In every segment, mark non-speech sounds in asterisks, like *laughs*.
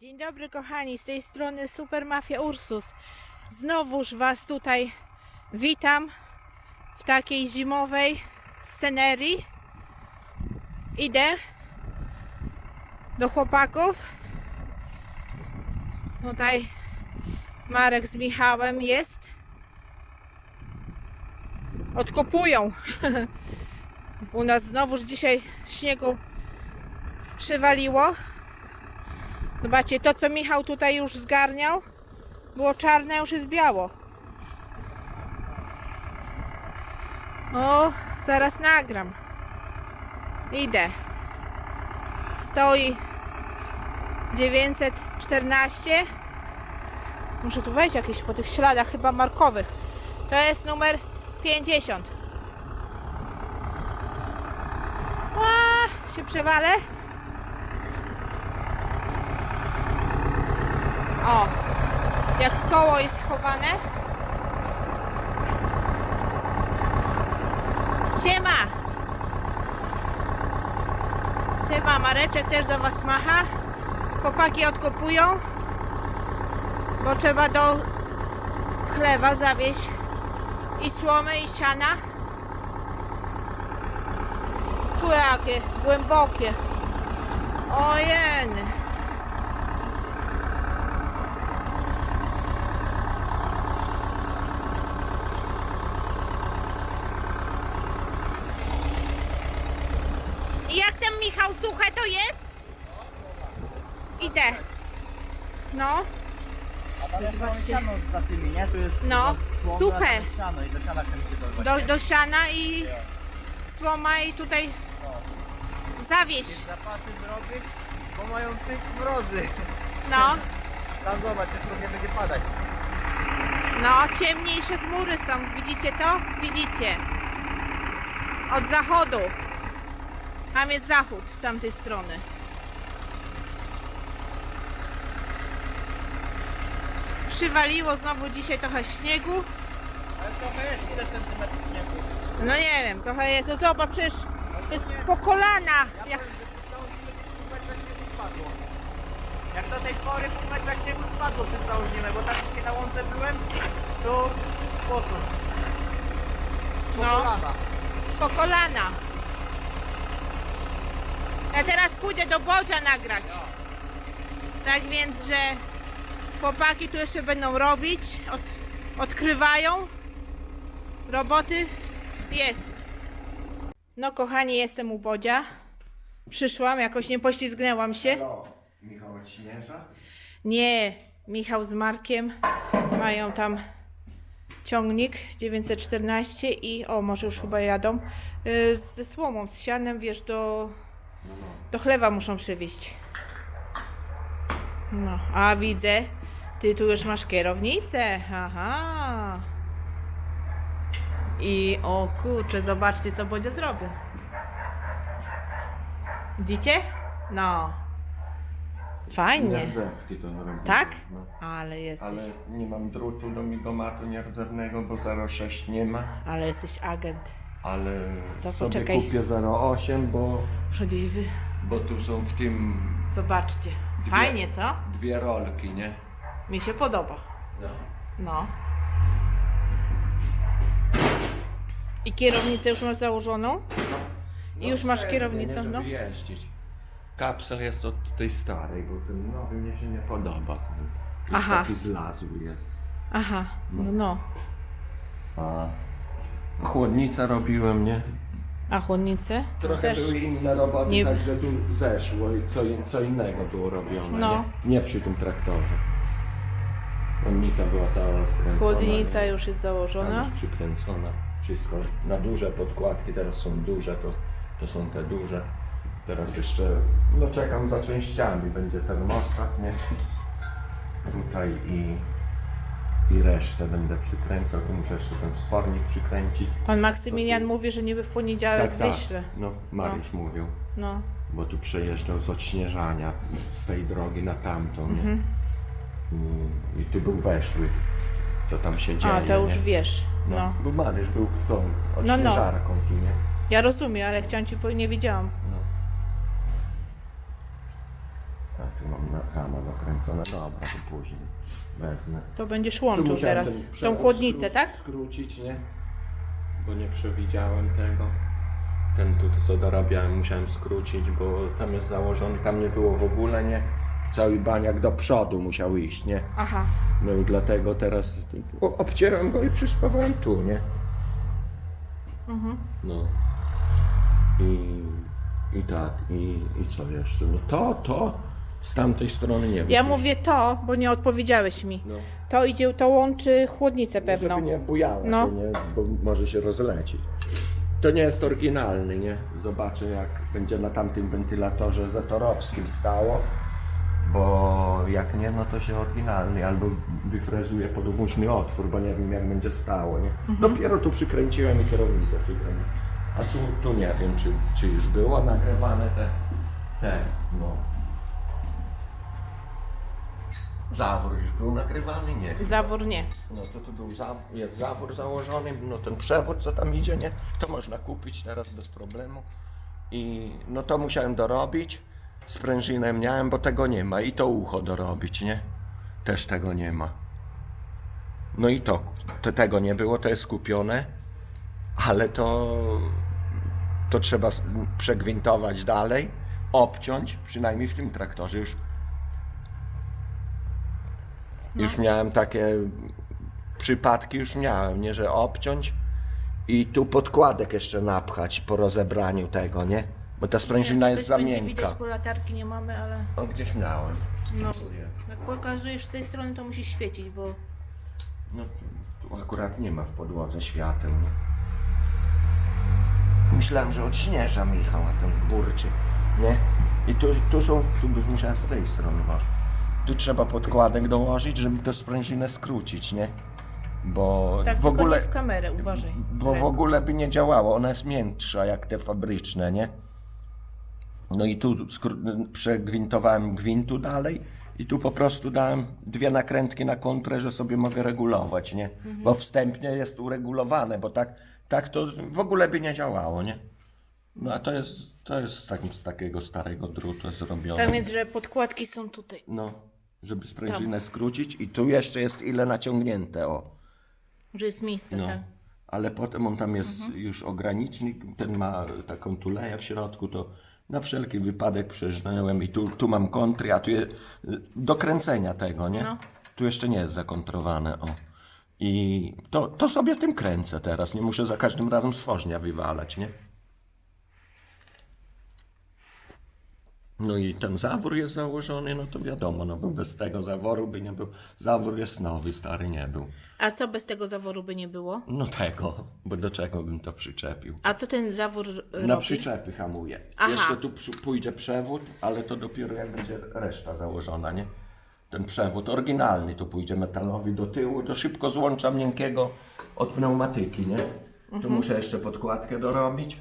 Dzień dobry kochani, z tej strony Super Mafia Ursus. Znowuż Was tutaj witam w takiej zimowej scenerii. Idę do chłopaków. Tutaj Marek z Michałem jest. Odkopują. *laughs* U nas znowuż dzisiaj śniegu przywaliło. Zobaczcie, to co Michał tutaj już zgarniał, było czarne, już jest biało. O, zaraz nagram. Idę. Stoi 914. Muszę tu wejść jakieś po tych śladach chyba markowych. To jest numer 50. A, się przewalę. O, jak koło jest schowane. Siema! Siema, Mareczek też do Was macha. Chłopaki odkopują, bo trzeba do chlewa zawieźć i słomy, i siana. Tu jakie głębokie. Ojeny. I jak tam Michał suche to jest? Idę. No, A tam jest Zobaczcie. za tymi, nie? Tu jest No, słoma, suche. siano i do siana chcemy się dorwać. do, do siana i słoma i tutaj zawieź. Zapasy zrobić, bo mają mrozy. No, *laughs* Tam zobacz, jak trochę będzie padać. no, ciemniejsze chmury są. Widzicie to? Widzicie. Od zachodu. Tam jest zachód z tamtej strony. Przywaliło znowu dzisiaj trochę śniegu. Ale trochę jest, ile centymetrów śniegu? No nie wiem, trochę jest. No zobacz, przecież to jest po kolana. Ja Jak... powiem, że przez całą zimę to pół metra śniegu spadło. Jak do tej pory pół metra śniegu spadło przez całą zimę, bo tam gdzie na łące byłem, to po co? Po No. kolana. Po kolana. Ja teraz pójdę do Bodzia nagrać. Tak więc, że chłopaki tu jeszcze będą robić. Od, odkrywają. Roboty jest. No kochani, jestem u Bodzia. Przyszłam, jakoś nie poślizgnęłam się. Halo, Michał od Śnieża? Nie, Michał z Markiem mają tam ciągnik 914 i o, może już chyba jadą y, ze słomą, z sianem, wiesz, do. Do chlewa muszą przywieźć. No, a widzę, ty tu już masz kierownicę, aha. I o kurczę, zobaczcie co Bodzia zrobił. Widzicie? No. Fajnie. Nierdzewki to robię. Tak? No. Ale jesteś, Ale ale, nie mam drutu do migomatu nierdzewnego, bo 0,6 nie ma. jesteś agent. Ale Co, sobie poczekaj. kupię 0,8, bo, Muszę gdzieś wy... bo tu są w tym Zobaczcie. Dwie. Fajnie, co? dwie rolki, nie? Mi się podoba. No. No. I kierownicę już masz założoną? I już masz kierownicę, żeby no. jeździć. Kapsel jest od tej starej, bo ten nowy mnie się nie podoba. Już Aha. taki zlazły jest. Aha, no no. A chłodnica robiłem, nie? A chłodnicy? Trochę Też. były inne roboty, nie- także tu zeszło i co, in- co innego było robione. No. Nie? nie przy tym traktorze. Chłodnica była cała skręcona. Chłodnica nie? już jest Tam założona. już przykręcona. Wszystko na duże podkładki, teraz są duże, to, to są te duże. Teraz jeszcze, no czekam za częściami, będzie termostat, nie? Tutaj i, i resztę będę przykręcał, tu muszę jeszcze ten wspornik przykręcić. Pan Maksymilian mówi, że niby w poniedziałek tak. wyśle. No, Mariusz mówił. No. bo tu przejeżdżał z odśnieżania z tej drogi na tamtą. nie? Mhm. I, I tu był weszły, co tam się dzieje. A, to już nie? wiesz. No. Bo Mariusz był tą No, no. odśnieżarką tu, nie? Ja rozumiem, ale chciałam ci nie wiedziałam. No. A tu mam na rama dokręcona. Dobra, to później wezmę. To będziesz Tu łączył musiałem teraz ten tą przewód chłodnicę, skró- tak? Skrócić, nie? Bo nie przewidziałem tego. Ten tu co dorabiałem musiałem skrócić, bo tam jest założony, tam nie było w ogóle, nie? Cały baniak do przodu musiał iść, nie? Aha. No i dlatego teraz o, obcieram go i przyspawałem tu, nie? Mhm. No. I, i tak, i, i co jeszcze? No to, to z tamtej strony nie wiem. Ja mówię to, bo nie odpowiedziałeś mi. No. To idzie, to łączy chłodnicę pewną. Żeby nie bujało, No. to nie, bo może się rozlecieć. To nie jest oryginalny, nie? Zobaczę jak będzie na tamtym wentylatorze zatorowskim stało. Bo jak nie, no to się oryginalny albo wyfrezuje podwójny otwór, bo nie wiem jak będzie stało, nie? Dopiero tu przykręciłem i kierownicę przykręciłem. A tu, tu nie wiem, czy, czy już było nagrywane te, te, no. Zawór już był nagrywany, nie. Zawór nie. No to tu był za, jest zawór założony, no ten przewód co tam idzie, nie? To można kupić teraz bez problemu. I no to musiałem dorobić. Sprężynę miałem, bo tego nie ma. I to ucho dorobić, nie? Też tego nie ma. No i to, to tego nie było, to jest kupione, ale to, to trzeba przegwintować dalej, obciąć, przynajmniej w tym traktorze już już miałem takie przypadki, już miałem, nie, że obciąć i tu podkładek jeszcze napchać po rozebraniu tego, nie? Bo ta sprężyna jest za miękka. bo latarki nie mamy, ale O, gdzieś miałem. no. Jak pokazujesz z tej strony, to musi świecić, bo No, tu akurat nie ma w podłodze świateł, nie? Myślałem, że odśnieża Michał, a ten burczy, nie? I tu, tu są, tu byś musiał z tej strony masz. Tu trzeba podkładek dołożyć, żeby tę sprężynę skrócić, nie? Bo tak w tylko ogóle... nie w kamerę, uważaj. Bo w ogóle by nie działało, ona jest miększa jak te fabryczne, nie? No i tu skró- przegwintowałem gwintu dalej i tu po prostu dałem dwie nakrętki na kontrę, że sobie mogę regulować, nie? Bo wstępnie jest uregulowane, bo tak, tak to w ogóle by nie działało, nie? No a to jest, to jest z, takim, z takiego starego drutu zrobione. Tak więc, że podkładki są tutaj. No, żeby sprężynę skrócić i tu jeszcze jest ile naciągnięte, o. Że jest miejsce, No. tak. Ale potem on tam jest Mhm. już ogranicznik, ten ma taką tuleję w środku, to na wszelki wypadek przeżnęłem i tu, tu mam kontry, a tu jest do kręcenia tego, nie? No. Tu jeszcze nie jest zakontrowane, o. I to, to sobie tym kręcę teraz, nie muszę za każdym razem stworznia wywalać, nie? No i ten zawór jest założony, no to wiadomo, no bo bez tego zaworu by nie był. Zawór jest nowy, stary nie był. A co bez tego zaworu by nie było? No tego, bo do czego bym to przyczepił? A co ten zawór Na robi? przyczepy hamuje. Aha. Jeszcze tu pójdzie przewód, ale to dopiero jak będzie reszta założona, nie? Ten przewód oryginalny tu pójdzie metalowy do tyłu, do szybko złącza miękkiego od pneumatyki, nie? Tu Mhm. muszę jeszcze podkładkę dorobić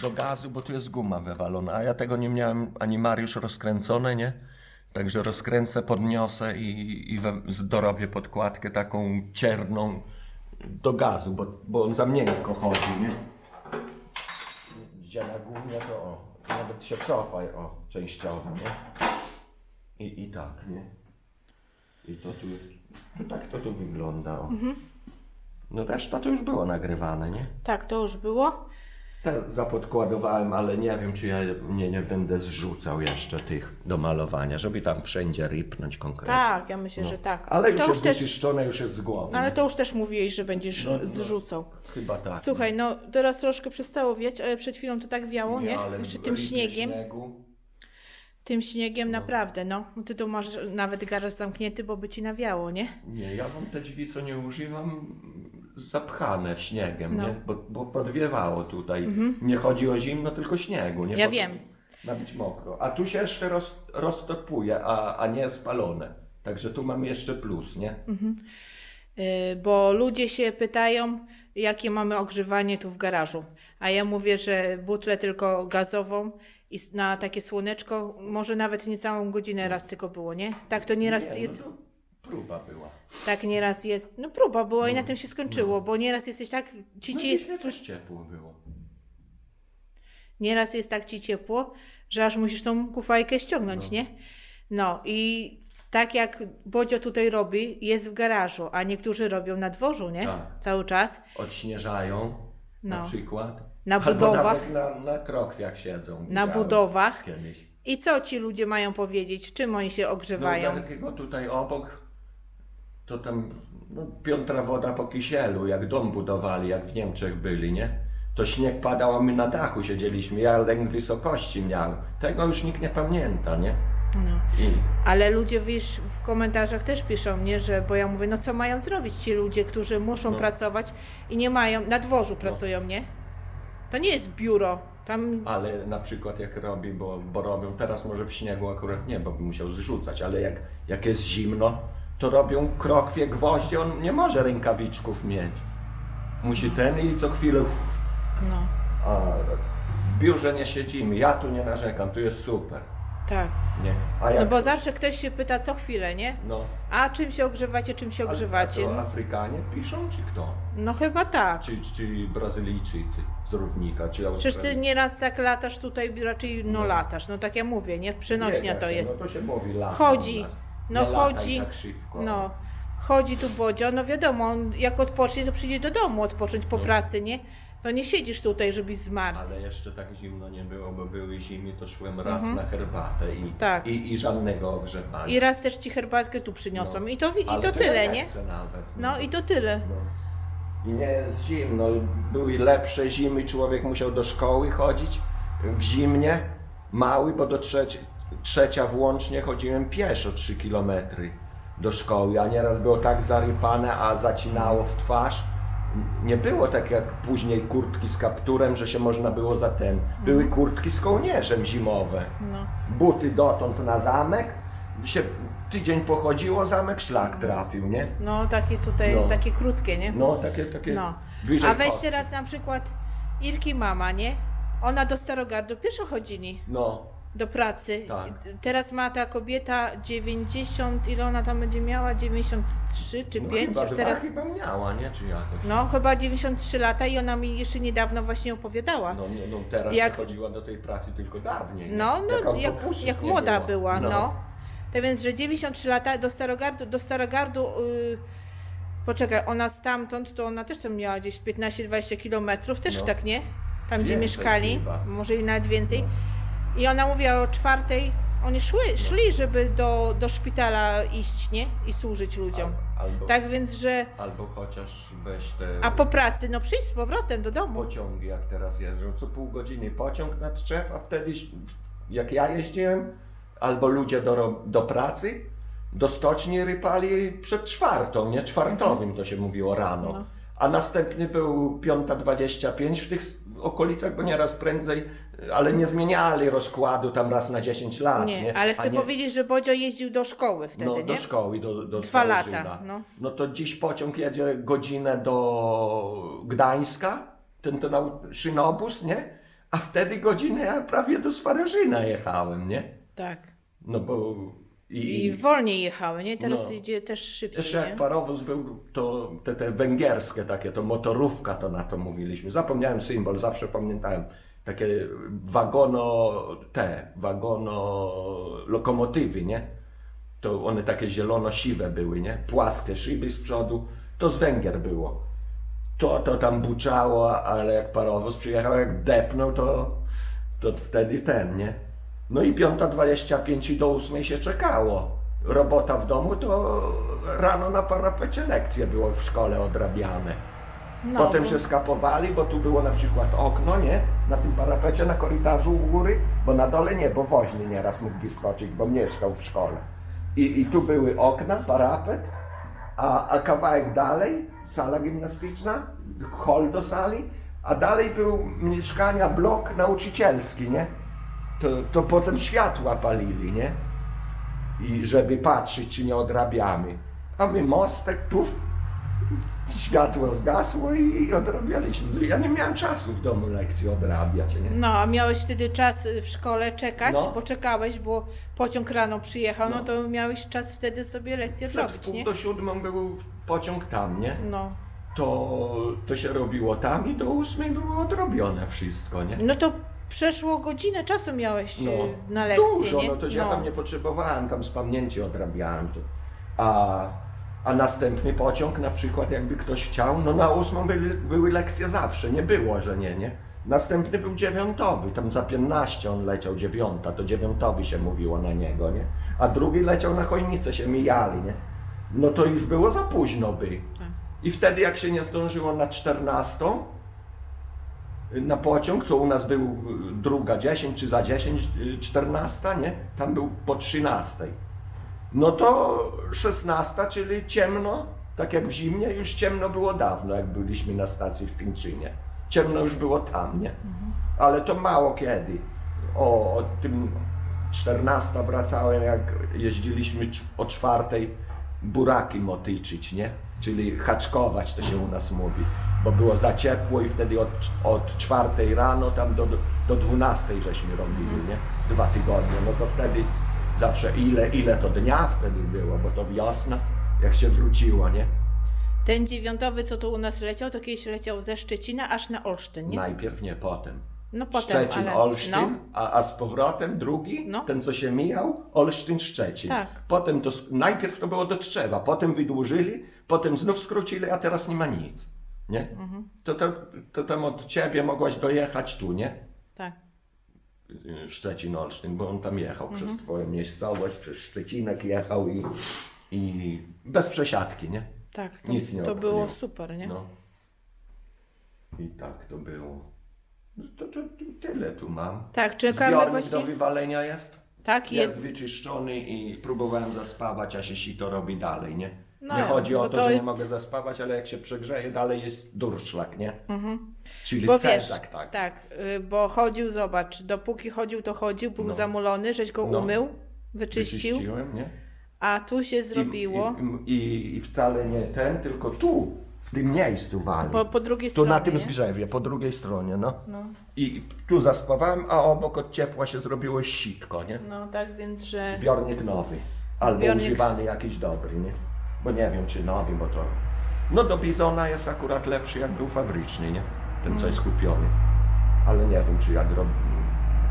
do gazu, bo tu jest guma wywalona, a ja tego nie miałem ani Mariusz rozkręcone, nie? Także rozkręcę, podniosę i, i we, dorobię podkładkę taką cierną do gazu, bo, bo on za miękko chodzi, nie? Gdzie na gumie to o, nawet się cofa, o, częściowo, nie? I, i tak, nie? I to tu, to tak to tu wygląda, o. No reszta to już było nagrywane, nie? Tak, to już było. Te zapodkładowałem, ale nie wiem, czy ja nie, nie będę zrzucał jeszcze tych do malowania, żeby tam wszędzie rypnąć konkretnie. Tak, ja myślę, że tak. Ale już to jest też, wyczyszczone, już jest z głowy. no ale to już też mówiłeś, że będziesz No, no. zrzucał. Chyba tak. Słuchaj, no teraz troszkę przestało wiać, ale przed chwilą to tak wiało, nie? ale Jeszcze tym śniegiem. Śniegu. Tym śniegiem naprawdę, no. Ty tu masz nawet garaż zamknięty, bo by ci nawiało, nie? Nie, ja mam te drzwi, co nie używam, zapchane śniegiem, No. nie? Bo, bo podwiewało tutaj. Nie chodzi o zimno, tylko śniegu. Nie? Ja wiem. Ma być mokro. A tu się jeszcze roz, roztopuje, a, a nie spalone. Także tu mam jeszcze plus, nie? Yy, bo ludzie się pytają, jakie mamy ogrzewanie tu w garażu. A ja mówię, że butlę tylko gazową i na takie słoneczko, może nawet nie całą godzinę raz tylko było, nie? Tak to nieraz nie, jest. No to próba była. Tak nieraz jest. No próba była i na tym się skończyło, bo nieraz jesteś tak, ci No ci jest... też ciepło było. nieraz jest tak ci ciepło, że aż musisz tą kufajkę ściągnąć, nie? No i tak jak Bodzio tutaj robi, jest w garażu, a niektórzy robią na dworzu, nie? Tak. Cały czas. Odśnieżają na No. przykład. Na Albo nawet nawet na, na krokwiach siedzą. Na Widziałem budowach. Kiedyś. I co ci ludzie mają powiedzieć? Czym oni się ogrzewają? No, takiego tutaj obok, to tam no, piątra woda po kisielu, jak dom budowali, jak w Niemczech byli, nie? To śnieg padał, a my na dachu siedzieliśmy. Ja lęk wysokości miałem. Tego już nikt nie pamięta, nie? No. I Ale ludzie wiesz, w komentarzach też piszą, nie, że bo ja mówię, no co mają zrobić ci ludzie, którzy muszą No. pracować i nie mają, na dworzu pracują, nie? To nie jest biuro. Tam Ale na przykład jak robi, bo, bo robią, teraz może w śniegu akurat nie, bo by musiał zrzucać, ale jak, jak jest zimno, to robią krokwie, gwoździe, on nie może rękawiczków mieć. Musi ten i co chwilę, no, a w biurze nie siedzimy, ja tu nie narzekam, tu jest super, tak. nie? A jak, No bo zawsze ktoś się pyta co chwilę, nie? no, A czym się ogrzewacie, czym się a- ogrzewacie? A to Afrykanie piszą, czy kto? No chyba tak. Czy, czy Brazylijczycy z Równika, czy Przecież ty Australii- nieraz tak latasz tutaj, raczej no No. latasz, no tak ja mówię, nie? Przenośnia Nie to się, jest. No to się mówi lata Chodzi. u nas. No nie chodzi. Tak szybko. No, chodzi tu Bodzio, no wiadomo, on jak odpocznie, to przyjdzie do domu odpocząć po No. pracy, nie? To nie siedzisz tutaj, żebyś zmarzł. Ale jeszcze tak zimno nie było, bo były zimy, to szłem raz na herbatę i, Mhm. Tak. i, i żadnego ogrzewania. I raz też ci herbatkę tu przyniosą. No. I to, wi- i Ale to tyle, nie chcę nawet. No i to tyle. No. I nie jest zimno. Były lepsze zimy, człowiek musiał do szkoły chodzić w zimnie. Mały, bo do trzeci, trzecia włącznie chodziłem pieszo 3 kilometry do szkoły, a nieraz było tak zarypane, a zacinało w twarz. Nie było tak jak później kurtki z kapturem, że się można było za ten. Były kurtki z kołnierzem zimowe. No. Buty dotąd na zamek. Się tydzień pochodziło, zamek szlak trafił, nie? No takie tutaj, No. takie krótkie, nie? No, takie, takie No. A weź kostki. teraz na przykład Irki mama, nie? Ona do Starogardu pieszo chodzili No, do pracy. Tak. Teraz ma ta kobieta 90, ile ona tam będzie miała? 93 czy no 5? chyba Już dwa teraz. chyba miała, nie? Czy jakoś? No, chyba 93 lata i ona mi jeszcze niedawno właśnie opowiadała. No, nie, no teraz Jak- chodziła do tej pracy tylko dawniej. nie? No, no, jak, jak młoda była, no. Tak więc, że 93 lata do Starogardu, do Starogardu, yy, poczekaj, ona stamtąd, to ona też tam miała gdzieś 15-20 kilometrów, też No. tak, nie? Tam, gdzie mieszkali, chyba. może i nawet więcej. No. I ona mówiła o czwartej, oni szły, szli, żeby do, do szpitala iść, nie? I służyć ludziom. Al- Albo, Tak więc, że, albo chociaż weź te a po pracy, no przyjść z powrotem do domu. pociągi, jak teraz jeżdżą, co pół godziny pociąg na Tczew, a wtedy jak ja jeździłem, albo ludzie do, ro- do pracy, do stoczni rypali przed czwartą, nie? Czwartowym to się mówiło rano. No. A następny był 5.25 w tych okolicach, bo nieraz prędzej, ale nie zmieniali rozkładu tam raz na 10 lat. Nie, Nie, ale chcę nie- powiedzieć, że Bodzio jeździł do szkoły wtedy, no, nie? do szkoły, do, do Dwa lata, no. no to dziś pociąg jedzie godzinę do Gdańska, ten, ten szynobus, nie? A wtedy godzinę ja prawie do Swareżyna jechałem, nie? Tak. No bo... I, I wolniej jechały, nie? Teraz No. idzie też szybciej, jeszcze jak nie? parowóz był, to te, te węgierskie takie, to motorówka to na to mówiliśmy. Zapomniałem symbol, zawsze pamiętałem. Takie wagono, te, wagono lokomotywy, nie? To one takie zielono-siwe były, nie? Płaskie szyby z przodu. To z Węgier było. To, to tam buczało, ale jak parowóz przyjechał, jak depnął, to, to wtedy ten, nie? No i 5.25 i do 8 się czekało. Robota w domu to rano na parapecie lekcje było w szkole odrabiane. No, Potem bo- się skapowali, bo tu było na przykład okno, nie? Na tym parapecie, na korytarzu u góry, bo na dole nie, bo woźny nieraz mógł wyskoczyć, bo mieszkał w szkole. I, i tu były okna, parapet, a, a kawałek dalej, sala gimnastyczna, hol do sali, a dalej był mieszkania, blok nauczycielski, nie? To, to potem światła palili, nie? I żeby patrzeć, czy nie odrabiamy. A my mostek, puf, światło zgasło i, odrabialiśmy. Ja nie miałem czasu w domu lekcji odrabiać, nie? No, a miałeś wtedy czas y, w szkole czekać, No. bo czekałeś, bo pociąg rano przyjechał, no, No. to miałeś czas wtedy sobie lekcję Przed zrobić, pół nie? do siódmą był pociąg tam, nie? No. To, to się robiło tam i do ósmej było odrobione wszystko, nie? No to przeszło godzinę czasu miałeś No, y, na lekcję, dużo, nie? no to ja tam nie potrzebowałem, tam z pamięci odrabiałem to. A, a następny pociąg, na przykład jakby ktoś chciał, no na ósmą były, były lekcje zawsze, nie było, że nie, nie. Następny był dziewiątowy, tam za 15 on leciał dziewiąta, to dziewiątowy się mówiło na niego, nie. A drugi leciał na chojnicę, się mijali, nie. No to już było za późno by. Tak. I wtedy jak się nie zdążyło na 14, na pociąg, co u nas był y, druga 10 czy za 10, y, 14, nie? Tam był po 13. No to 16, czyli ciemno, tak jak w zimnie, już ciemno było dawno, jak byliśmy na stacji w Pińczynie. Ciemno już było tam, nie? Ale to mało kiedy. O, o tym 14 wracałem, jak jeździliśmy o czwartej buraki motyczyć, nie? Czyli haczkować, to się u nas mówi. Bo było za ciepło i wtedy od, od czwartej rano tam do, do 12 żeśmy robili, nie? Dwa tygodnie. No to wtedy zawsze ile, ile to dnia wtedy było, bo to wiosna, jak się wróciło, nie? Ten dziewiątowy, co tu u nas leciał, to kiedyś leciał ze Szczecina aż na Olsztyn, nie? Najpierw nie, potem. No potem, Szczecin, ale... Olsztyn, No, a, a z powrotem drugi, No. ten co się mijał, Olsztyn, Szczecin. Tak. Potem to, s- najpierw to było do Trzewa, potem wydłużyli, potem znów skrócili, a teraz nie ma nic. Nie? Mhm. To, to, to tam od ciebie mogłaś dojechać tu, nie? tak. Szczecin, Olsztyn, bo on tam jechał Mhm. przez twoją miejscowość, przez Szczecinek jechał i, i bez przesiadki, nie? Tak, to, Nic nie to było super, nie? No. I tak to było. No to, to, to tyle tu mam. Tak, czekamy Zbiornik właśnie... do wywalenia jest? Tak, Jest jest. wyczyszczony i próbowałem zaspawać, a się sito robi dalej, nie? No, nie chodzi o to, to że jest- nie mogę zaspawać, ale jak się przegrzeje, dalej jest durszlak, nie? Czyli Bo wiesz, cezak, tak. tak, y, bo chodził, zobacz, dopóki chodził, to chodził, był No. zamulony, żeś go No. umył, wyczyścił, Wyczyściłem, nie? a tu się zrobiło I, i, I wcale nie ten, tylko tu, w tym miejscu wali. po, po drugiej Tu stronie. na tym zgrzewie, po drugiej stronie, no. No, I tu zaspawałem, a obok od ciepła się zrobiło sitko, nie? no tak więc, że Zbiornik nowy. Albo Zbiornik- używany jakiś dobry, nie? Bo nie wiem, czy nowy, bo to... No do Bizona jest akurat lepszy, jak był fabryczny, nie? Ten, Mm. co jest kupiony. Ale nie wiem, czy agro...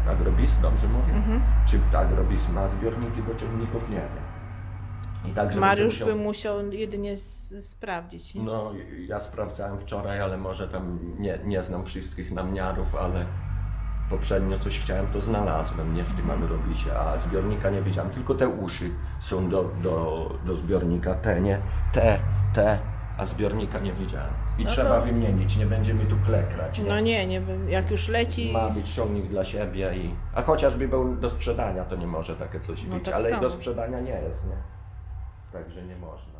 Agrobis, dobrze mówię? Mhm. Czy Agrobis ma zbiorniki do ciągników, nie wiem. I także Mariusz będzie by musiał jedynie sprawdzić. Nie? No, ja sprawdzałem wczoraj, ale może tam nie, nie znam wszystkich namiarów, ale poprzednio coś chciałem, to znalazłem, nie w tym agrobisie, a zbiornika nie widziałem, tylko te uszy są do, do, do zbiornika, te nie, te, te, a zbiornika nie widziałem. I No trzeba to- wymienić, nie będzie mi tu klekrać. No nie, nie jak już leci, Ma być ciągnik dla siebie i... A chociażby był do sprzedania, to nie może takie coś No być, tak ale i samo. do sprzedania nie jest, nie? Także nie można.